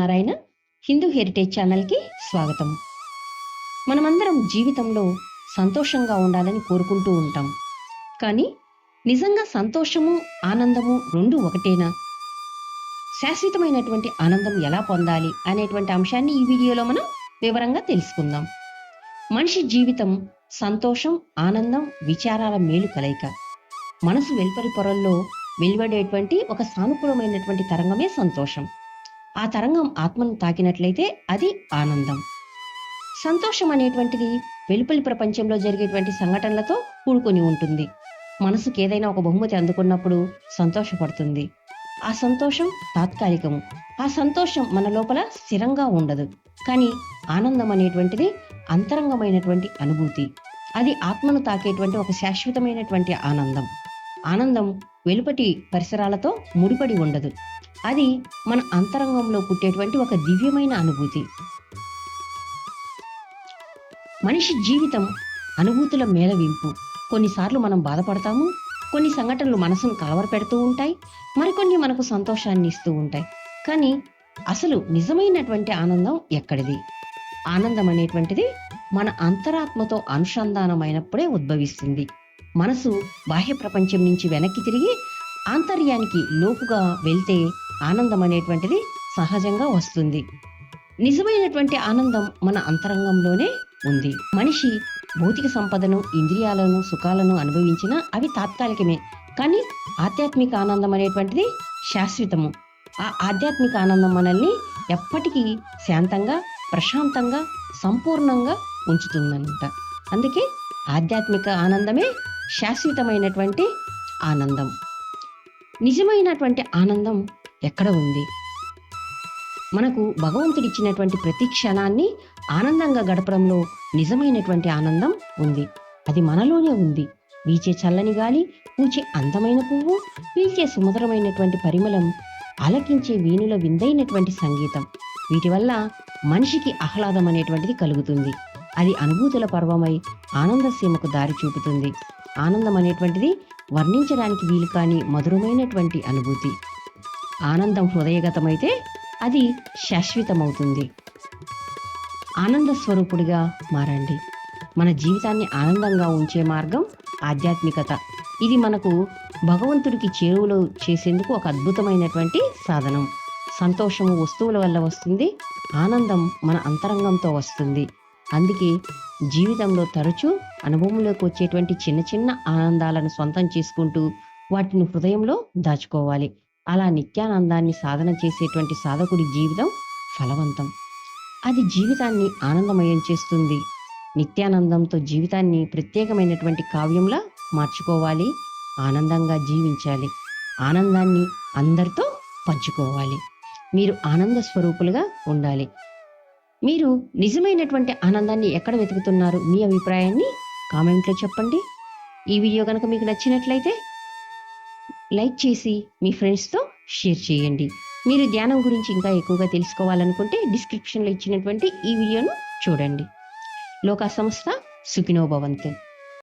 Satyanarayana Hindu heritage ఛానల్కి స్వాగతం. మనమందరం జీవితంలో సంతోషంగా ఉండాలని కోరుకుంటూ ఉంటాం. కానీ నిజంగా సంతోషము ఆనందము రెండు ఒకటేనా? శాశ్వతమైనటువంటి ఆనందం ఎలా పొందాలి అనేటువంటి అంశాన్ని ఈ వీడియోలో మనం వివరంగా తెలుసుకుందాం. మనిషి జీవితం సంతోషం ఆనందం విచారాల మేలు కలయిక. మనసు వెలుపరి పొరల్లో వెలువడేటువంటి ఒక సానుకూలమైనటువంటి తరంగమే సంతోషం. ఆ తరంగం ఆత్మను తాకినట్లయితే అది ఆనందం. సంతోషం అనేటువంటిది వెలుపలి ప్రపంచంలో జరిగేటువంటి సంఘటనలతో కూడుకొని ఉంటుంది. మనసుకు ఏదైనా ఒక బహుమతి అందుకున్నప్పుడు సంతోషపడుతుంది. ఆ సంతోషం తాత్కాలికము. ఆ సంతోషం మన లోపల స్థిరంగా ఉండదు. కానీ ఆనందం అనేటువంటిది అంతరంగమైనటువంటి అనుభూతి. అది ఆత్మను తాకేటువంటి ఒక శాశ్వతమైనటువంటి ఆనందం. ఆనందం వెలుపటి పరిసరాలతో ముడిపడి ఉండదు. అది మన అంతరంగంలో పుట్టేటువంటి ఒక దివ్యమైన అనుభూతి. మనిషి జీవితం అనుభూతుల మేళవింపు. కొన్నిసార్లు మనం బాధపడతాము కొన్ని సంఘటనలు మనసును కలవరపెడుతూ ఉంటాయి మరికొన్ని మనకు సంతోషాన్ని ఇస్తూ ఉంటాయి. కానీ అసలు నిజమైనటువంటి ఆనందం ఎక్కడిది? ఆనందం అనేటువంటిది మన అంతరాత్మతో అనుసంధానమైనప్పుడే ఉద్భవిస్తుంది. మనసు బాహ్య ప్రపంచం నుంచి వెనక్కి తిరిగి ఆంతర్యానికి లోపుగా వెళ్తే ఆనందం అనేటువంటిది సహజంగా వస్తుంది. నిజమైనటువంటి ఆనందం మన అంతరంగంలోనే ఉంది. మనిషి భౌతిక సంపదను ఇంద్రియాలను సుఖాలను అనుభవించినా అవి తాత్కాలికమే. కానీ ఆధ్యాత్మిక ఆనందం అనేటువంటిది శాశ్వతము. ఆ ఆధ్యాత్మిక ఆనందం మనల్ని ఎప్పటికీ శాంతంగా ప్రశాంతంగా సంపూర్ణంగా ఉంచుతుందన్నమాట అందుకే ఆధ్యాత్మిక ఆనందమే శాశ్వతమైనటువంటి ఆనందం. నిజమైనటువంటి ఆనందం ఎక్కడ ఉంది? మనకు భగవంతుడిచ్చినటువంటి ప్రతి క్షణాన్ని ఆనందంగా గడపడంలో నిజమైనటువంటి ఆనందం ఉంది. అది మనలోనే ఉంది. వీచే చల్లని గాలి పూచే అందమైన పువ్వు పీల్చే సుమధురమైనటువంటి పరిమళం ఆలకించే వీణుల విందైనటువంటి సంగీతం. వీటి వల్ల మనిషికి ఆహ్లాదం అనేటువంటిది కలుగుతుంది. అది అనుభూతుల పర్వమై ఆనంద సీమకు దారి చూపుతుంది. ఆనందం అనేటువంటిది వర్ణించడానికి వీలు కాని మధురమైనటువంటి అనుభూతి. ఆనందం హృదయగతమైతే అది శాశ్వతమవుతుంది. ఆనంద స్వరూపుడిగా మారండి. మన జీవితాన్ని ఆనందంగా ఉంచే మార్గం ఆధ్యాత్మికత. ఇది మనకు భగవంతుడికి చేరువలో చేసేందుకు ఒక అద్భుతమైనటువంటి సాధనం. సంతోషము వస్తువుల వల్ల వస్తుంది ఆనందం మన అంతరంగంతో వస్తుంది. అందుకే జీవితంలో తరచూ అనుభవంలోకి వచ్చేటువంటి చిన్న చిన్న ఆనందాలను సొంతం చేసుకుంటూ వాటిని హృదయంలో దాచుకోవాలి. అలా నిత్యానందాన్ని సాధన చేసేటువంటి సాధకుడి జీవితం ఫలవంతం. అది జీవితాన్ని ఆనందమయం చేస్తుంది. నిత్యానందంతో జీవితాన్ని ప్రత్యేకమైనటువంటి కావ్యంలా మార్చుకోవాలి. ఆనందంగా జీవించాలి. ఆనందాన్ని అందరితో పంచుకోవాలి. మీరు ఆనంద స్వరూపులుగా ఉండాలి. మీరు నిజమైనటువంటి ఆనందాన్ని ఎక్కడ వెతుకుతున్నారు? మీ అభిప్రాయాన్ని కామెంట్లో చెప్పండి. ఈ వీడియో కనుక మీకు నచ్చినట్లయితే లైక్ చేసి మీ ఫ్రెండ్స్తో షేర్ చేయండి. మీరు ధ్యానం గురించి ఇంకా ఎక్కువగా తెలుసుకోవాలనుకుంటే డిస్క్రిప్షన్లో ఇచ్చినటువంటి ఈ వీడియోను చూడండి. లోకా సంస్థ సుఖినోభవంతు